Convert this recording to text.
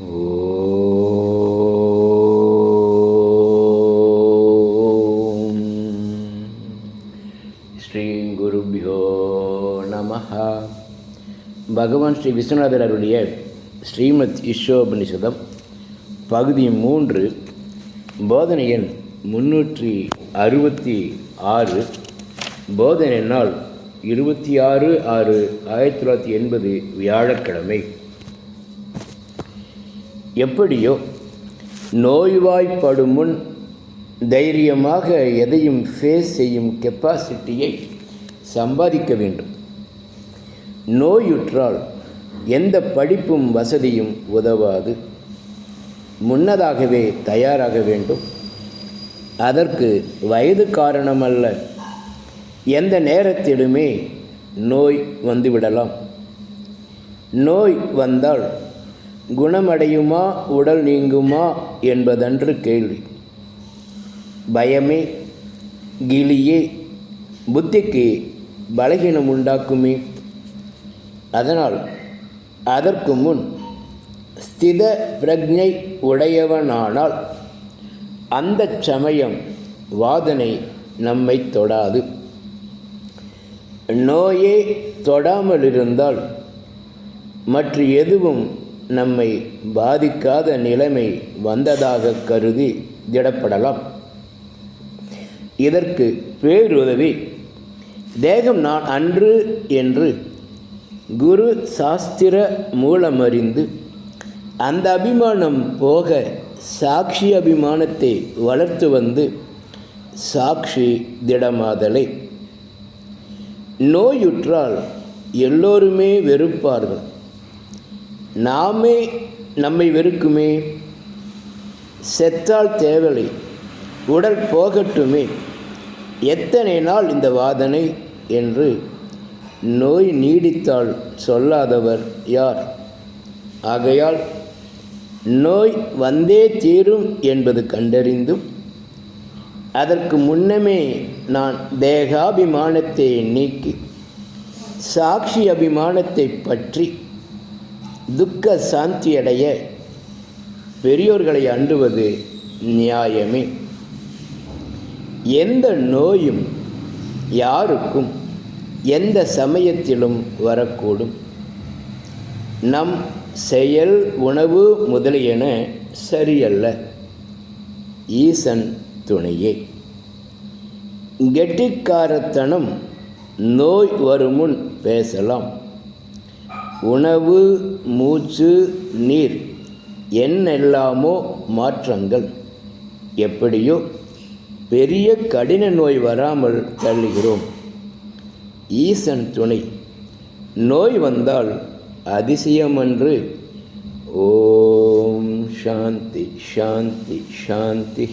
ஓம் ஸ்ரீ குருபியோ நம பகவான் ஸ்ரீ விஸ்வநாதர் அருளிய ஸ்ரீமத் ஈஷோபனிஷதம் பகுதி மூன்று போதனை எண் முன்னூற்றி அறுபத்தி ஆறு போதனை நாள் இருபத்தி ஆறு ஆறு ஆயிரத்தி தொள்ளாயிரத்தி எண்பது வியாழக்கிழமை. எப்படியோ நோய்வாய்ப்படும் முன் தைரியமாக எதையும் ஃபேஸ் செய்யும் கெப்பாசிட்டியை சம்பாதிக்க வேண்டும். நோயுற்றால் எந்த படிப்பும் வசதியும் உதவாது. முன்னதாகவே தயாராக வேண்டும். அதற்கு வயது காரணமல்ல. எந்த நேரத்திலுமே நோய் வந்துவிடலாம். நோய் வந்தால் குணமடையுமா உடல் நீங்குமா என்பதன்று கேள்வி. பயமே கிளியே புத்திக்கு பலகீனம் உண்டாக்குமே. அதனால் அதற்கு முன் ஸ்தித பிரஜை உடையவனானால் அந்த சமயம் வாதனை நம்மை தொடாது. நோயே தொடாமல் இருந்தால் மற்ற எதுவும் நம்மை பாதிக்காத நிலைமை வந்ததாக கருதி திடப்படலாம். இதற்கு பேருதவி தேகம் நான் அன்று என்று குரு சாஸ்திர மூலமறிந்து அந்த அபிமானம் போக சாட்சி அபிமானத்தை வளர்த்து வந்து சாட்சி திடமாதலை. நோயுற்றால் எல்லோருமே வெறுப்பார்கள். நாமே நம்மை வெறுக்குமே. செத்தால் தேவலை உடல் போகட்டுமே. எத்தனை நாள் இந்த வாதனை என்று நோய் நீடித்தால் சொல்லாதவர் யார்? ஆகையால் நோய் வந்தே தீரும் என்பது கண்டறிந்தும் அதற்கு முன்னமே நான் தேகாபிமானத்தை நீக்கி சாட்சி அபிமானத்தை பற்றி துக்க சாந்தியடைய பெரியோர்களை அண்டுவது நியாயமே. எந்த நோயும் யாருக்கும் எந்த சமயத்திலும் வரக்கூடும். நம் செயல் உணவு முதலியன சரியல்ல. ஈசன் துணையே. கெட்டிக்காரத்தனம் நோய் வருமுன் பேசலாம். உணவு மூச்சு நீர் என்னெல்லாமோ மாற்றங்கள். எப்படியோ பெரிய கடின நோய் வராமல் தள்ளுகிறோம். ஈசன் துணை நோய் வந்தால் அதிசயமன்று. ஓம் சாந்தி சாந்தி சாந்தி